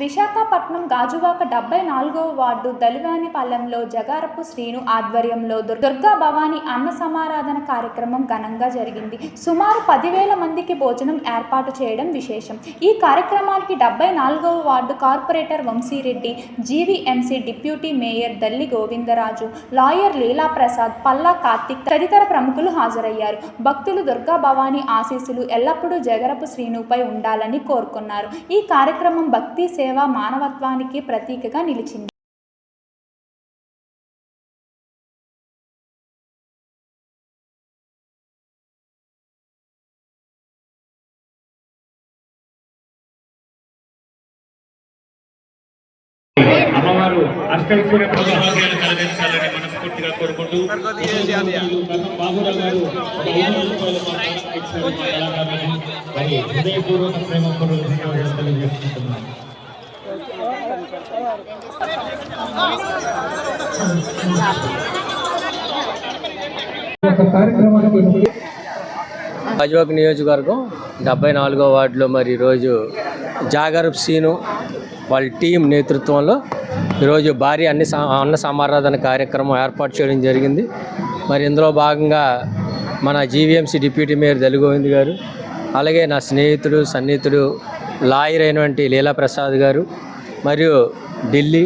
విశాఖపట్నం గాజువాక డెబ్బై నాలుగవ వార్డు దలివానిపాలెంలో జగారపు శ్రీను ఆధ్వర్యంలో దుర్- దుర్గా భవానీ అన్న సమారాధన కార్యక్రమం ఘనంగా జరిగింది. సుమారు పదివేల మందికి భోజనం ఏర్పాటు చేయడం విశేషం. ఈ కార్యక్రమానికి డెబ్బై నాలుగవ ward corporator Vamshi Reddy GVMC deputy mayor Dalli Govindaraju lawyer Leela Prasad Palla Karthik తదితర ప్రముఖులు హాజరయ్యారు. భక్తులు దుర్గా భవానీ ఆశీస్సులు ఎల్లప్పుడూ జగరపు శ్రీనుపై ఉండాలని కోరుకున్నారు. ఈ కార్యక్రమం భక్తి సేవ మానవత్వానికి ప్రతీకగా నిలిచింది. అమ్మవారు అష్టైశ్వర్య ప్రభావాలు కలిగించాలని మనస్ఫూర్తిగా కోరుకుంటూ బాబురావు గారు హృదయపూర్వక ప్రేమపూర్వక ధన్యవాదాలు తెలియజేసుకుంటున్నాను. గాజువాక నియోజకవర్గం డెబ్బై నాలుగో వార్డులో మరి ఈరోజు జాగరప్ సీను వాళ్ళ టీం నేతృత్వంలో ఈరోజు భారీ అన్ని సా- అన్న సమారాధన కార్యక్రమం ఏర్పాటు చేయడం జరిగింది. మరి ఇందులో భాగంగా మన జీవీఎంసీ డిప్యూటీ మేయర్ దలిగోవింద్ గారు అలాగే నా స్నేహితుడు సన్నిహితుడు లాయర్ అయినటువంటి లీలా ప్రసాద్ గారు మరియు ఢిల్లీ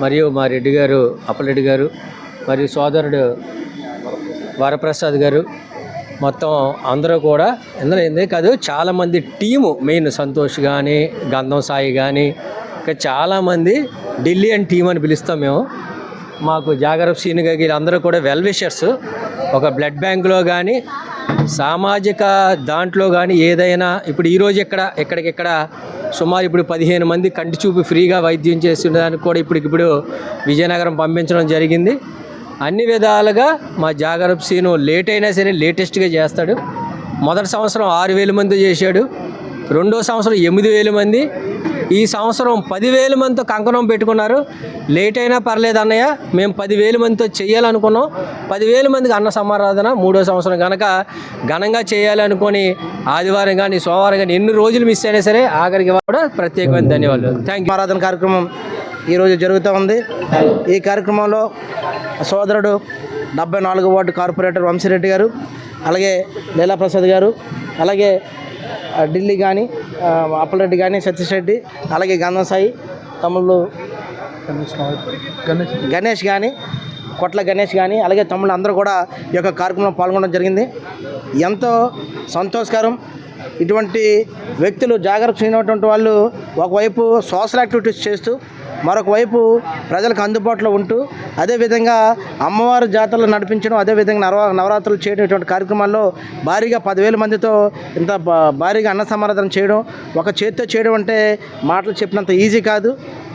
మరియు మా రెడ్డి గారు అప్పలరెడ్డి గారు మరియు సోదరుడు వరప్రసాద్ గారు మొత్తం అందరూ కూడా ఇందులో ఏందే కాదు చాలామంది టీము మెయిన్ సంతోష్ కానీ గంధం సాయి కానీ ఇంకా చాలామంది ఢిల్లీ అండ్ టీం అని పిలుస్తాం మేము. మాకు జాగరఫ్ సీన్ వీళ్ళందరూ అందరూ కూడా వెల్ విషర్స్ ఒక బ్లడ్ బ్యాంక్లో కానీ సామాజిక దాంట్లో కానీ ఏదైనా ఇప్పుడు ఈరోజు ఇక్కడ ఎక్కడికెక్కడ సుమారు ఇప్పుడు పదిహేను మంది కంటి చూపు ఫ్రీగా వైద్యం చేస్తుండడానికి కూడా ఇప్పటికిప్పుడు విజయనగరం పంపించడం జరిగింది. అన్ని విధాలుగా మా జాగరూప్ సీను లేట్ అయినా సరే లేటెస్ట్గా చేస్తాడు. మొదటి సంవత్సరం ఆరు వేల మంది చేశాడు. రెండో సంవత్సరం ఎనిమిది వేల మంది. ఈ సంవత్సరం పదివేల మందితో కంకణం పెట్టుకున్నారు. లేట్ అయినా పర్లేదు అన్నయ్య మేము పదివేల మందితో చేయాలనుకున్నాం. పదివేల మందికి అన్న సమారాధన మూడో సంవత్సరం కనుక ఘనంగా చేయాలనుకొని ఆదివారం కానీ సోమవారం కానీ ఎన్ని రోజులు మిస్ అయినా సరే ఆఖరికి కూడా ప్రత్యేకమైన ధన్యవాదాలు. థ్యాంక్ యూ ఆరాధన కార్యక్రమం ఈరోజు జరుగుతూ ఉంది. ఈ కార్యక్రమంలో సోదరుడు డెబ్బై నాలుగు వార్డు కార్పొరేటర్ వంశీరెడ్డి గారు అలాగే లీలాప్రసాద్ గారు అలాగే ఢిల్లీ కానీ అప్పలరెడ్డి కానీ సతీష్ రెడ్డి అలాగే గంధం సాయి తమ్ముళ్ళు గణేష్. కానీ కొట్ల గణేష్ కానీ అలాగే తమ్ముళ్ళు అందరూ కూడా ఈ యొక్క కార్యక్రమంలో పాల్గొనడం జరిగింది. ఎంతో సంతోషకరం. ఇటువంటి వ్యక్తులు జాగ్రత్త చేయనటువంటి వాళ్ళు ఒకవైపు సోషల్ యాక్టివిటీస్ చేస్తూ మరొక వైపు ప్రజలకు అందుబాటులో ఉంటూ అదేవిధంగా అమ్మవారి జాతరలు నడిపించడం అదేవిధంగా నవ నవరాత్రులు చేయడం ఇటువంటి కార్యక్రమాల్లో భారీగా పదివేల మందితో ఇంత భా- భారీగా అన్న సమారాధన చేయడం ఒక చేత్తో చేయడం అంటే మాటలు చెప్పినంత ఈజీ కాదు.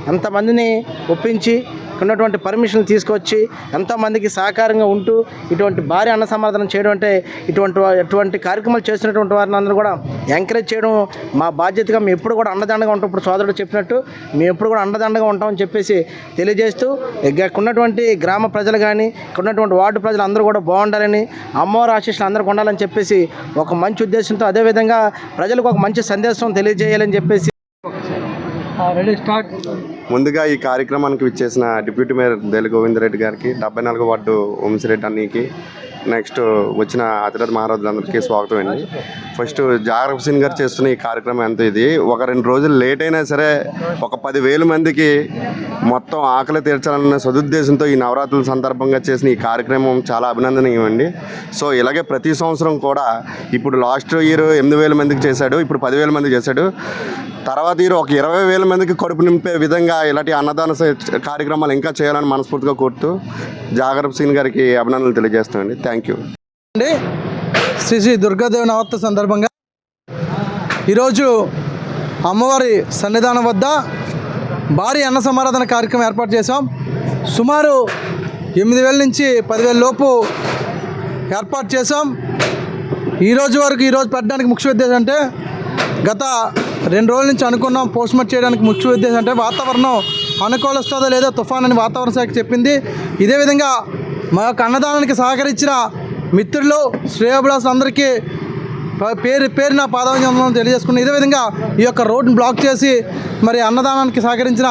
అంతమందిని ఒప్పించి ఉన్నటువంటి పర్మిషన్ తీసుకొచ్చి ఎంతోమందికి సహకారంగా ఉంటూ ఇటువంటి భారీ అన్న సమాధానం చేయడం అంటే ఇటువంటి ఇటువంటి కార్యక్రమాలు చేస్తున్నటువంటి వారిని అందరూ కూడా ఎంకరేజ్ చేయడం మా బాధ్యతగా మేము ఎప్పుడు కూడా అండదండగా ఉంటాం. ఇప్పుడు సోదరుడు చెప్పినట్టు మేము ఎప్పుడు కూడా అండదండగా ఉంటామని చెప్పేసి తెలియజేస్తూ ఇక్కడ ఉన్నటువంటి గ్రామ ప్రజలు కానీ ఇక్కడ ఉన్నటువంటి వార్డు ప్రజలు అందరూ కూడా బాగుండాలని అమ్మవారి ఆశీస్సులు అందరికి ఉండాలని చెప్పేసి ఒక మంచి ఉద్దేశంతో అదేవిధంగా ప్రజలకు ఒక మంచి సందేశం తెలియజేయాలని చెప్పేసి ముందుగా ఈ కార్యక్రమానికి విచ్చేసిన డిప్యూటీ మేయర్ దేలి గోవిందరెడ్డి గారికి డెబ్బై నాలుగు వార్డు వంశిరెడ్డి అన్నీకి నెక్స్ట్ వచ్చిన అతిరథ మహారాజులందరికీ స్వాగతం అండి. ఫస్ట్ జాగ్రఫ్ సింగ్ గారు చేస్తున్న ఈ కార్యక్రమం ఎంత ఇది? ఒక రెండు రోజులు లేట్ అయినా సరే ఒక పదివేల మందికి మొత్తం ఆకలి తీర్చాలన్న సదుద్దేశంతో ఈ నవరాత్రుల సందర్భంగా చేసిన ఈ కార్యక్రమం చాలా అభినందనీయమండి. సో ఇలాగే ప్రతి సంవత్సరం కూడా ఇప్పుడు లాస్ట్ ఇయర్ ఎనిమిది వేల మందికి చేశాడు ఇప్పుడు పదివేల మందికి చేశాడు. తర్వాత ఇయర్ ఒక ఇరవై వేల మందికి కడుపు నింపే విధంగా ఇలాంటి అన్నదాన కార్యక్రమాలు ఇంకా చేయాలని మనస్ఫూర్తిగా కోరుతూ జాగరప్ సింగ్ గారికి అభినందనలు తెలియజేస్తామండి. Thank thank you. అండి శ్రీ శ్రీ దుర్గాదేవి నవరాత్రి సందర్భంగా ఈరోజు అమ్మవారి సన్నిధానం వద్ద భారీ అన్న సమారాధన కార్యక్రమం ఏర్పాటు చేశాం. సుమారు ఎనిమిది వేల నుంచి పదివేల లోపు ఏర్పాటు చేశాం. ఈరోజు వరకు ఈరోజు పెట్టడానికి ముఖ్య ఉద్దేశం అంటే గత రెండు రోజుల నుంచి అనుకున్నాం పోస్ట్మార్ట్ చేయడానికి ముఖ్య ఉద్దేశం అంటే వాతావరణం అనుకూలిస్తుందో లేదో తుఫాన్ అని వాతావరణ శాఖ చెప్పింది. ఇదే విధంగా మా యొక్క అన్నదానానికి సహకరించిన మిత్రులు శ్రేయోభిలాసులు అందరికీ పేరు పేరు పేరున పాదాభివందనం తెలియజేసుకున్న ఇదే విధంగా ఈ యొక్క రోడ్డును బ్లాక్ చేసి మరి అన్నదానానికి సహకరించిన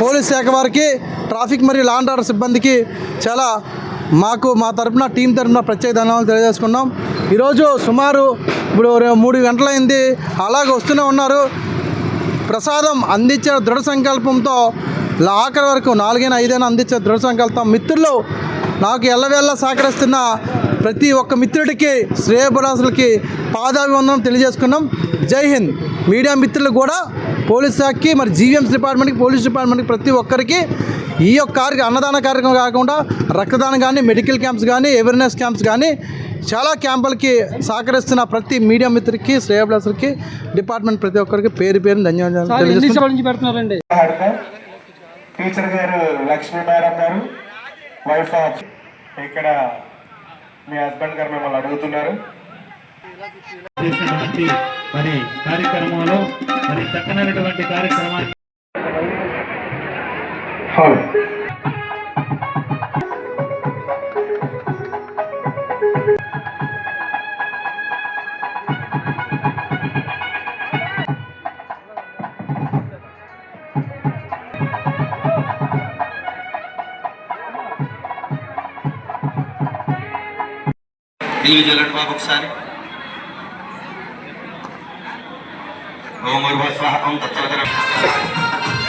పోలీస్ శాఖ వారికి ట్రాఫిక్ మరియు లాండ్ ఆర్డర్ సిబ్బందికి చాలా మాకు మా తరపున టీం తరఫున ప్రత్యేక ధన్యవాదాలు తెలియజేసుకున్నాం. ఈరోజు సుమారు ఇప్పుడు మూడు గంటలైంది అలాగ వస్తూనే ఉన్నారు. ప్రసాదం అందించే దృఢ సంకల్పంతో ఆఖరి వరకు నాలుగైనా ఐదైనా అందించే దృఢ సంకల్పం మిత్రులు నాకు ఎల్లవేళ్ళ సహకరిస్తున్న ప్రతి ఒక్క మిత్రుడికి శ్రేయభిలాసులకి పాదాభివందనం తెలియజేసుకున్నాం. జై హింద్. మీడియా మిత్రులు కూడా పోలీస్ శాఖకి మరి జీవీఎంసీ డిపార్ట్మెంట్కి పోలీస్ డిపార్ట్మెంట్కి ప్రతి ఒక్కరికి ఈ యొక్క కార్య అన్నదాన కార్యక్రమం కాకుండా రక్తదానం కానీ మెడికల్ క్యాంప్స్ కానీ అవేర్నెస్ క్యాంప్స్ కానీ చాలా క్యాంపులకి సహకరిస్తున్న ప్రతి మీడియా మిత్రులకి శ్రేయభిలాసులకి డిపార్ట్మెంట్ ప్రతి ఒక్కరికి పేరు పేరు ధన్యవాదాలు టీచర్ గారు లక్ష్మీ మేడం గారు వైఫ్ ఆఫ్ ఇక్కడ మీ హస్బెండ్ గారు మిమ్మల్ని అడుగుతున్నారు. చేసినటువంటి మరి కార్యక్రమంలో మరి చక్కనైనటువంటి కార్యక్రమాన్ని టీవీ చల్లండి బాబు ఒకసారి ఓం భూర్భువస్వః ఓం తత్సవితుర్వరేణ్యం